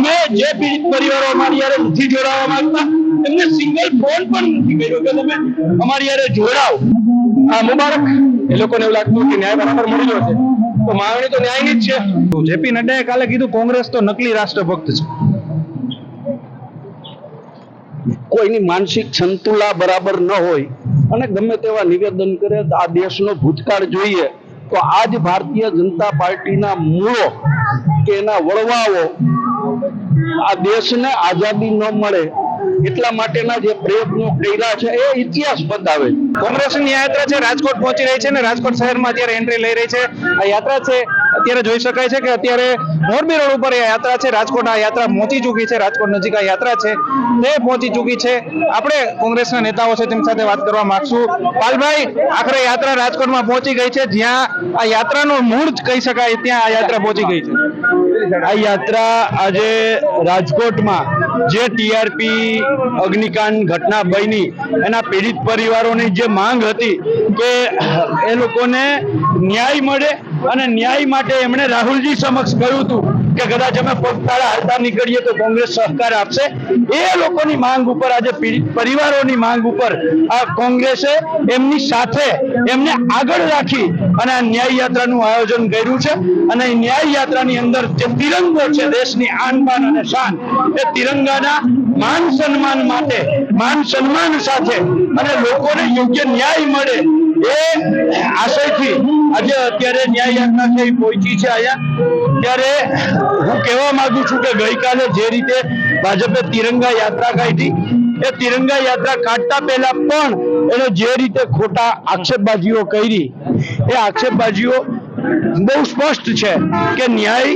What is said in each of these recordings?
અમે જે પીડિત પરિવારો અમારી યારે નથી જોડાવા માંગતા એમને સિંગલ ફોન પણ નથી કર્યો કે તમે અમારી યારે જોડાવ આ મુબારક. એ લોકોને એવું લાગતું કે ન્યાય બરાબર મળી છે. તો માંગણી તો ન્યાયની જ છે. જેપી નડ્ડાએ કાલે કીધું કોંગ્રેસ તો નકલી રાષ્ટ્રભક્ત છે. કોઈની માનસિક સંતુલા બરાબર ન હોય અને ગમે તેવા નિવેદન કરે આ દેશનો ભૂતકાળ જોઈએ તો આજ ભારતીય જનતા પાર્ટીના મૂળો કે એના વળવાઓ આ દેશને આઝાદી ન મળે એટલા માટેના જે પ્રયત્નો કર્યા છે, એ ઇતિહાસ બતાવે કોંગ્રેસની યાત્રા છે, રાજકોટ પહોંચી રહી છે ને રાજકોટ શહેરમાં અત્યારે એન્ટ્રી લઈ રહી છે. આ યાત્રા છે, અત્યારે જોઈ શકાય છે કે અત્યારે મોરબી રોડ ઉપર યાત્રા છે, રાજકોટ આ યાત્રા પહોંચી ચૂકી છે, રાજકોટ નજીક આ યાત્રા છે, તે પહોંચી ચૂકી છે. આપણે કોંગ્રેસના નેતાઓ છે તેમની સાથે વાત કરવા માંગશું. પાલભાઈ, આખરે યાત્રા રાજકોટમાં પહોંચી ગઈ છે, જ્યાં આ યાત્રાનો મૂળ કહી શકાય, ત્યાં આ યાત્રા પહોંચી ગઈ છે. આ યાત્રા આજે રાજકોટમાં જે ટીઆરપી અગ્નિકાંડ ઘટના બની એના પીડિત પરિવારોની જે માંગ હતી કે એ લોકોને ન્યાય મળે અને ન્યાય માટે એમણે રાહુલજી સમક્ષ કહ્યું હતું કે કદાચ અમે પગપાળા હાલતા નીકળીએ તો કોંગ્રેસ સહકાર આપશે. એ લોકોની માંગ ઉપર આજે પરિવારોની માંગ ઉપર આ કોંગ્રેસે એમની સાથે એમને આગળ રાખી અને આ ન્યાય યાત્રાનું આયોજન કર્યું છે. અને ન્યાય યાત્રાની અંદર જે તિરંગો છે, દેશની આન બાન અને શાન, એ તિરંગાના માન સન્માન માટે, માન સન્માન સાથે અને લોકોને યોગ્ય ન્યાય મળે એ આશયથી આજે અત્યારે ન્યાય યાત્રા છે એ પહોંચી છે અહીંયા. ત્યારે હું કહેવા માંગુ છું કે ગઈકાલે જે રીતે ભાજપે તિરંગા યાત્રા કાઢી, એ તિરંગા યાત્રા કાઢતા પહેલા પણ એને જે રીતે ખોટા આક્ષેપબાજીઓ કરી એ આક્ષેપબાજીઓ બહુ સ્પષ્ટ છે કે ન્યાય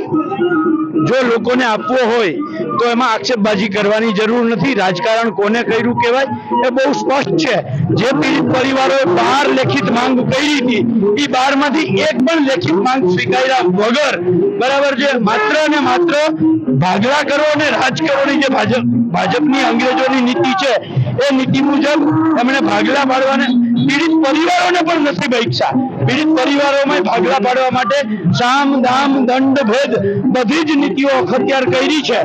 જો લોકોને આપવો હોય તો એમાં આક્ષેપબાજી કરવાની જરૂર નથી. રાજકારણ કોને કર્યું કહેવાય? એ બહુ સ્પષ્ટ છે. જે પીડિત પરિવારોએ બાર લેખિત માંગ કરી હતી એ બારમાંથી એક પણ લેખિત માંગ સ્વીકાર્યા વગર, બરાબર છે, માત્ર ને માત્ર ભાગલા કરો અને રાજ કરોની જે ભાજપ, ભાજપની અંગ્રેજોની નીતિ છે, એ નીતિ મુજબ એમણે ભાગલા પાડવાને પીડિત પરિવારોને પણ નથી બૈક્ષા પીડિત પરિવારોમાં ભાગલા પાડવા માટે સામ દામ દંડ, ભેદ બધી જ નીતિઓ અખત્યાર કરી છે.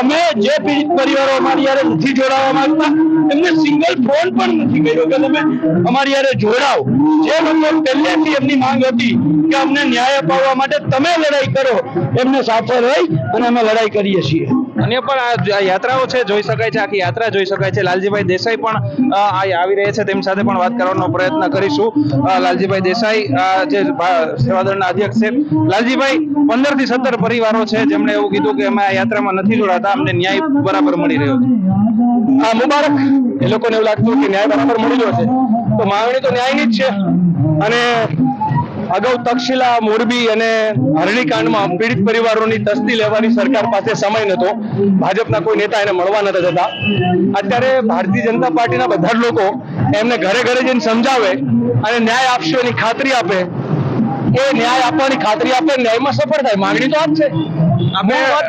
અમે જે પીડિત પરિવારો અમારી યારે નથી જોડાવા માંગતા, એમને સિંગલ ફોન પણ નથી કર્યો કે તમે અમારી યારે જોડાવ જે લોકો પહેલેથી એમની માંગ હતી કે અમને ન્યાય અપાવવા માટે તમે લડાઈ કરો, એમને સાથે રહી અને અમે લડાઈ કરીએ છીએ. અન્ય પણ આ યાત્રાઓ છે, જોઈ શકાય છે, આખી યાત્રા જોઈ શકાય છે. લાલજીભાઈ દેસાઈ પણ આવી રહ્યા છે તેમની સાથે પણ વાત કરવાનો પ્રયત્ન કરીશું. લાલજીભાઈ દેસાઈ જે સેવાદળના અધ્યક્ષ છે. લાલજીભાઈ પંદરથી સત્તર પરિવારો છે, જેમણે એવું કીધું કે અમે આ યાત્રામાં નથી જોડાતા, અમને ન્યાય બરાબર મળી રહ્યો છે. આ મુબારક. એ લોકોને એવું લાગતું કે ન્યાય બરાબર મળી રહ્યો છે. તો માંગણી તો ન્યાયની જ છે. અને અગાઉ તક્ષશિલા મોરબી અને હરણીકાંડમાં પીડિત પરિવારોની તસ્દી લેવાની સરકાર પાસે સમય નતો ભાજપના કોઈ નેતા એને મળવા નતા જતા. અત્યારે ભારતીય જનતા પાર્ટીના બધા જ લોકો એમને ઘરે ઘરે જઈને સમજાવે અને ન્યાય આપશે એની ખાતરી આપે. એ ન્યાય આપવાની ખાતરી આપે ન્યાયમાં સફળ થાય. માંગણી તો આ છે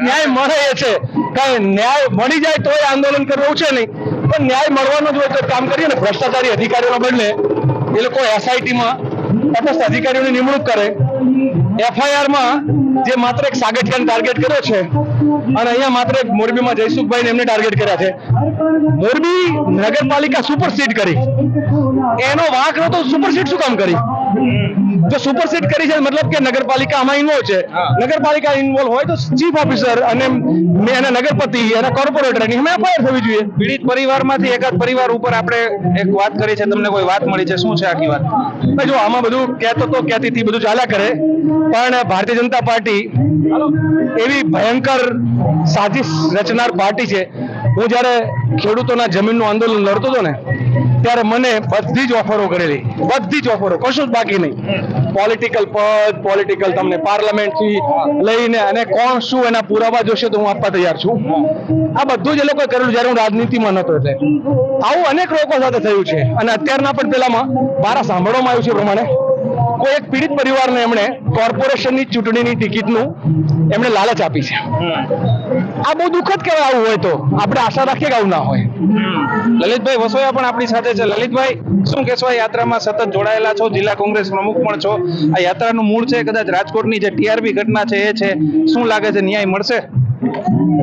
ન્યાય મળે એ છે. કઈ ન્યાય મળી જાય તો આંદોલન કરવું છે નહીં. પણ ન્યાય મળવાનો જ હોય તો કામ કરીએ ને. ભ્રષ્ટાચારી અધિકારીઓના બદલે એ લોકો એસઆઈટી માં તટસ્થ અધિકારીઓની નિમણૂક કરે. એફઆઈઆરમાં જે માત્ર એક સાગઠિયાને ટાર્ગેટ કર્યો છે, અને અહીંયા માત્ર એક મોરબીમાં જયસુખભાઈને એમને ટાર્ગેટ કર્યા છે. મોરબી નગરપાલિકા સુપરસીડ કરી. એનો વાંક નતો સુપરસીડ શું કામ કરી? જો સુપરસીડ કરી છે મતલબ કે નગરપાલિકા આમાં ઇન્વોલ્વ છે. નગરપાલિકા ઇન્વોલ્વ હોય તો ચીફ ઓફિસર અને એના નગરપતિ એના કોર્પોરેટર સામે એફઆઈઆર થવી જોઈએ. પીડિત પરિવારમાંથી એકાદ પરિવાર ઉપર આપણે એક વાત કરી છે તમને કોઈ વાત મળી છે શું છે આખી વાત? જો આમાં બધું કહેતો તો કહેતીથી બધું ચાલ્યા કરે પણ ભારતીય જનતા પાર્ટી એવી ભયંકર સાજિશ રચનાર પાર્ટી છે હું જ્યારે ખેડૂતોના જમીનનું આંદોલન લડતો હતો ને, ત્યારે મને બધી જ ઓફરો કરેલી. બધી જ ઓફરો, કશું જ બાકી નહીં. પોલિટિકલ પદ પોલિટિકલ તમને પાર્લામેન્ટથી લઈને અને કોણ શું એના પુરાવા જોશે તો હું આપવા તૈયાર છું. આ બધું જ એ લોકોએ કરેલું જ્યારે હું રાજનીતિમાં નહોતો એટલે. આવું અનેક લોકો સાથે થયું છે. અને અત્યારના પણ પેલામાં, મારા સાંભળવામાં આવ્યું છે પ્રમાણે કોઈ એક પીડિત પરિવારને એમણે કોર્પોરેશનની ચૂંટણીની ટિકિટનું એમણે લાલચ આપી છે. આ બહુ દુઃખદ કહેવાય આવું હોય તો. આપણે આશા રાખીએ કે આવું ના હોય. લલિતભાઈ વસોયા પણ આપણી સાથે છે. લલિતભાઈ શું કહેશો આ યાત્રામાં સતત જોડાયેલા છો? જિલ્લા કોંગ્રેસ પ્રમુખ પણ છો. આ યાત્રાનું મૂળ છે કદાચ રાજકોટની જે ટીઆરબી ઘટના છે એ છે. શું લાગે છે? ન્યાય મળશે?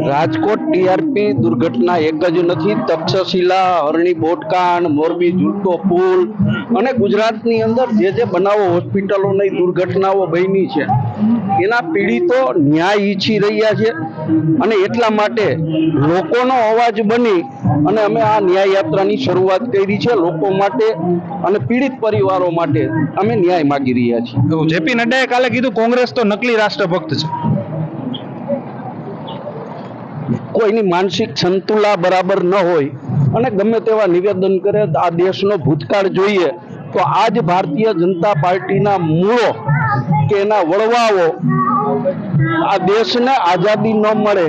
રાજકોટ ટીઆરપી દુર્ઘટના એક જ નથી. તક્ષશિલા, હરણી બોટકાંડ, મોરબી ઝૂલતો પુલ અને ગુજરાતની અંદર જે જે બનાવો હોસ્પિટલોની દુર્ઘટનાઓ બની છે, એના પીડિતો ન્યાય ઈચ્છી રહ્યા છે અને એટલા માટે લોકોનો અવાજ બની અને અમે આ ન્યાય યાત્રાની શરૂઆત કરી છે લોકો માટે અને પીડિત પરિવારો માટે અમે ન્યાય માગી રહ્યા છીએ. જેપી નડ્ડાએ કાલે કીધું, કોંગ્રેસ તો નકલી રાષ્ટ્રભક્ત છે. કોઈની માનસિક સંતુલા બરાબર ન હોય, અને ગમે તેવા નિવેદન કરે આ દેશનો ભૂતકાળ જોઈએ, તો આજ ભારતીય જનતા પાર્ટીના મૂળો કે એના વડવાઓ આ દેશને આઝાદી ન મળે,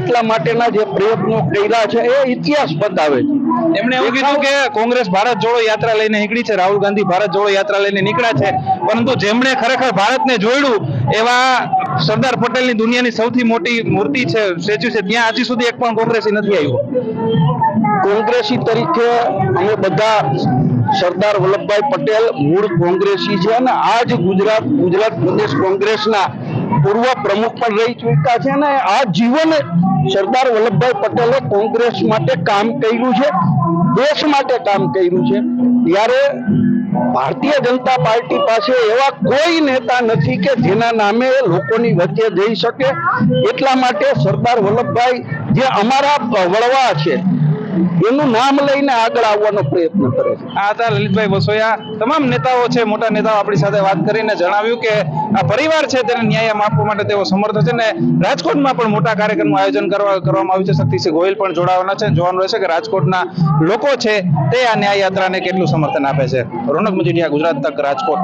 એટલા માટેના જે પ્રયત્નો કર્યા છે, એ ઇતિહાસ બતાવે છે. એમણે એવું કીધું કે કોંગ્રેસ ભારત જોડો યાત્રા લઈને નીકળી છે, રાહુલ ગાંધી ભારત જોડો યાત્રા લઈને નીકળ્યા છે, પરંતુ જેમણે ખરેખર ભારતને જોડ્યું, એવા સરદાર પટેલની દુનિયાની સૌથી મોટી મૂર્તિ છે, સ્ટેચ્યુ છે, ત્યાં હજી સુધી એક પણ કોંગ્રેસી નથી આવ્યો. કોંગ્રેસી તરીકે અમે બધા સરદાર વલ્લભભાઈ પટેલ મૂળ કોંગ્રેસી છે અને આજ ગુજરાત ગુજરાત પ્રદેશ કોંગ્રેસના પૂર્વ પ્રમુખ પણ રહી ચૂક્યા છે અને આ જીવન સરદાર વલ્લભભાઈ પટેલે કોંગ્રેસ માટે કામ કર્યું છે, દેશ માટે કામ કર્યું છે. ત્યારે ભારતીય જનતા પાર્ટી પાસે એવા કોઈ નેતા નથી કે જેના નામે લોકોની વચ્ચે જઈ શકે. એટલા માટે સરદાર વલ્લભભાઈ, જે અમારા વડવા છે એનું નામ લઈને આગળ આવવાનો પ્રયત્ન કરે છે. આ હતા લલિતભાઈ વસોયા. તમામ નેતાઓ છે, મોટા નેતાઓ આપણી સાથે વાત કરીને જણાવ્યું કે આ પરિવાર છે, તેને ન્યાય આપવા માટે તેઓ સમર્થ છે ને રાજકોટમાં પણ મોટા કાર્યક્રમનું આયોજન કરવા કરવામાં આવ્યું છે. શક્તિસિંહ ગોહિલ પણ જોડાવાના છે. જોવાનું રહેશે કે રાજકોટના લોકો છે, તે આ ન્યાય યાત્રાને કેટલું સમર્થન આપે છે. રોનક મજુરિયા, ગુજરાત તક રાજકોટ.